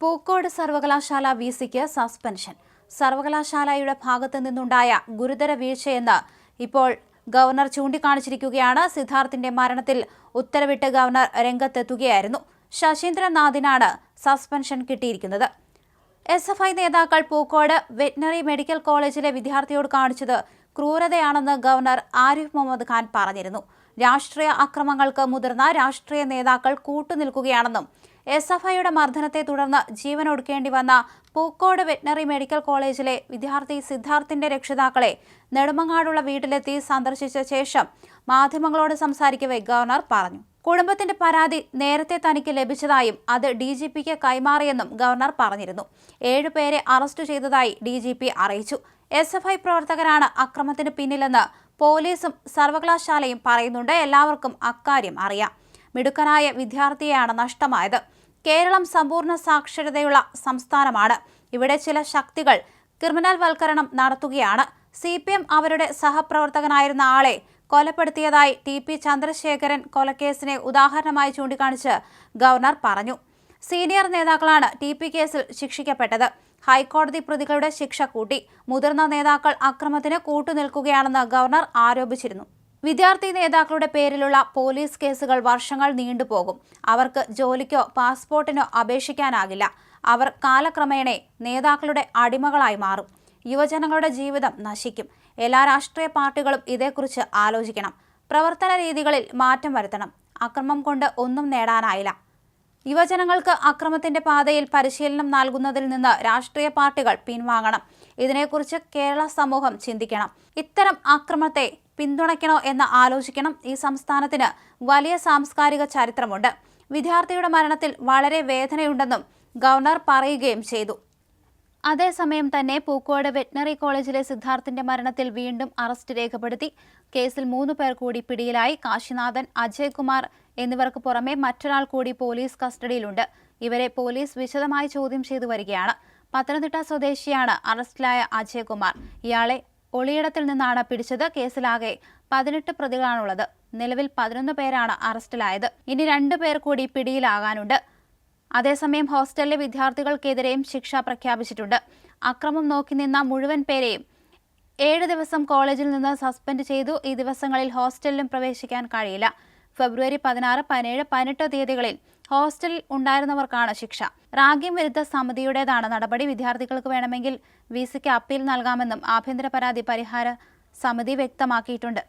പൂക്കോട് സർവകലാശാല വി സിക്ക് സസ്പെൻഷൻ. സർവകലാശാലയുടെ ഭാഗത്തു നിന്നുണ്ടായ ഗുരുതര വീഴ്ചയെന്ന് ഇപ്പോൾ ഗവർണർ ചൂണ്ടിക്കാണിച്ചിരിക്കുകയാണ്. സിദ്ധാർത്ഥിന്റെ മരണത്തിൽ ഉത്തരവിട്ട് ഗവർണർ രംഗത്തെത്തുകയായിരുന്നു. ശശീന്ദ്രനാഥിനാണ് സസ്പെൻഷൻ കിട്ടിയിരിക്കുന്നത്. എസ് എഫ് ഐ നേതാക്കൾ പൂക്കോട് വെറ്റിനറി മെഡിക്കൽ കോളേജിലെ വിദ്യാർത്ഥിയോട് കാണിച്ചത് ക്രൂരതയാണെന്ന് ഗവർണർ ആരിഫ് മുഹമ്മദ് ഖാൻ പറഞ്ഞിരുന്നു. രാഷ്ട്രീയ അക്രമങ്ങൾക്ക് മുതിർന്ന രാഷ്ട്രീയ നേതാക്കൾ കൂട്ടുനിൽക്കുകയാണെന്നും എസ് എഫ് ഐയുടെ മർദ്ദനത്തെ തുടർന്ന് ജീവനൊടുക്കേണ്ടി വന്ന പൂക്കോട് വെറ്റിനറി മെഡിക്കൽ കോളേജിലെ വിദ്യാർത്ഥി സിദ്ധാർത്ഥിന്റെ രക്ഷിതാക്കളെ നെടുമങ്ങാടുള്ള വീട്ടിലെത്തി സന്ദർശിച്ച ശേഷം മാധ്യമങ്ങളോട് സംസാരിക്കവെ ഗവർണർ പറഞ്ഞു. കുടുംബത്തിന്റെ പരാതി നേരത്തെ തനിക്ക് ലഭിച്ചതായും അത് ഡി ജി പിക്ക് കൈമാറിയെന്നും ഗവർണർ പറഞ്ഞിരുന്നു. ഏഴുപേരെ അറസ്റ്റ് ചെയ്തതായി ഡി ജി പി അറിയിച്ചു. എസ് എഫ് ഐ പ്രവർത്തകരാണ് അക്രമത്തിന് പിന്നിലെന്ന് പോലീസും സർവകലാശാലയും പറയുന്നുണ്ട്. എല്ലാവർക്കും അക്കാര്യം അറിയാം. മിടുക്കനായ വിദ്യാർത്ഥിയെയാണ് നഷ്ടമായത്. കേരളം സമ്പൂർണ സാക്ഷരതയുള്ള സംസ്ഥാനമാണ്. ഇവിടെ ചില ശക്തികൾ ക്രിമിനൽ വൽക്കരണം നടത്തുകയാണ്. സി പി എം അവരുടെ സഹപ്രവർത്തകനായിരുന്ന ആളെ കൊലപ്പെടുത്തിയതായി ടി പി ചന്ദ്രശേഖരൻ കൊലക്കേസിനെ ഉദാഹരണമായി ചൂണ്ടിക്കാണിച്ച് ഗവർണർ പറഞ്ഞു. സീനിയർ നേതാക്കളാണ് ടി പി കേസിൽ ശിക്ഷിക്കപ്പെട്ടത്. ഹൈക്കോടതി പ്രതികളുടെ ശിക്ഷ കൂട്ടി. മുതിർന്ന നേതാക്കൾ അക്രമത്തിന് കൂട്ടുനിൽക്കുകയാണെന്ന് ഗവർണർ ആരോപിച്ചിരുന്നു. വിദ്യാർത്ഥി നേതാക്കളുടെ പേരിലുള്ള പോലീസ് കേസുകൾ വർഷങ്ങൾ നീണ്ടുപോകും. അവർക്ക് ജോലിക്കോ പാസ്പോർട്ടിനോ അപേക്ഷിക്കാനാകില്ല. അവർ കാലക്രമേണ നേതാക്കളുടെ അടിമകളായി മാറും. യുവജനങ്ങളുടെ ജീവിതം നശിക്കും. എല്ലാ രാഷ്ട്രീയ പാർട്ടികളും ഇതേക്കുറിച്ച് ആലോചിക്കണം. പ്രവർത്തന രീതികളിൽ മാറ്റം വരുത്തണം. അക്രമം കൊണ്ട് ഒന്നും നേടാനായില്ല. യുവജനങ്ങൾക്ക് അക്രമത്തിന്റെ പാതയിൽ പരിശീലനം നൽകുന്നതിൽ നിന്ന് രാഷ്ട്രീയ പാർട്ടികൾ പിൻവാങ്ങണം. ഇതിനെക്കുറിച്ച് കേരള സമൂഹം ചിന്തിക്കണം. ഇത്തരം അക്രമത്തെ പിന്തുണയ്ക്കണോ എന്ന് ആലോചിക്കണം. ഈ സംസ്ഥാനത്തിന് വലിയ സാംസ്കാരിക ചരിത്രമുണ്ട്. വിദ്യാർത്ഥിയുടെ മരണത്തിൽ വളരെ വേദനയുണ്ടെന്നും ഗവർണർ പറയുകയും ചെയ്തു. അതേസമയം തന്നെ പൂക്കോട് വെറ്റിനറി കോളേജിലെ സിദ്ധാർത്ഥിന്റെ മരണത്തിൽ വീണ്ടും അറസ്റ്റ് രേഖപ്പെടുത്തി. കേസിൽ മൂന്ന് പേർ കൂടി പിടിയിലായി. കാശിനാഥൻ അജയ്കുമാർ എന്നിവർക്ക് പുറമെ മറ്റൊരാൾ കൂടി പോലീസ് കസ്റ്റഡിയിലുണ്ട്. ഇവരെ പോലീസ് വിശദമായി ചോദ്യം ചെയ്തു വരികയാണ്. പത്തനംതിട്ട സ്വദേശിയാണ് അറസ്റ്റിലായ അജയ്കുമാർ. ഇയാളെ ഒളിയിടത്തിൽ നിന്നാണ് പിടിച്ചത്. കേസിലാകെ പതിനെട്ട് പ്രതികളാണുള്ളത്. നിലവിൽ പതിനൊന്ന് പേരാണ് അറസ്റ്റിലായത്. ഇനി രണ്ടു പേർ കൂടി പിടിയിലാകാനുണ്ട്. അതേസമയം ഹോസ്റ്റലിലെ വിദ്യാർത്ഥികൾക്കെതിരെയും ശിക്ഷ പ്രഖ്യാപിച്ചിട്ടുണ്ട്. അക്രമം നോക്കി നിന്ന മുഴുവൻ പേരെയും ഏഴ് ദിവസം കോളേജിൽ നിന്ന് സസ്പെൻഡ് ചെയ്തു. ഈ ദിവസങ്ങളിൽ ഹോസ്റ്റലിലും പ്രവേശിക്കാൻ കഴിയില്ല. ഫെബ്രുവരി പതിനാറ് പതിനേഴ് പതിനെട്ട് തീയതികളിൽ ഹോസ്റ്റലിൽ ഉണ്ടായിരുന്നവർക്കാണ് ശിക്ഷ. റാഗിം വിരുദ്ധ സമിതിയുടേതാണ് നടപടി. വിദ്യാർത്ഥികൾക്ക് വേണമെങ്കിൽ വിസിക്ക് അപ്പീൽ നൽകാമെന്നും ആഭ്യന്തര പരാതി പരിഹാര സമിതി വ്യക്തമാക്കിയിട്ടുണ്ട്.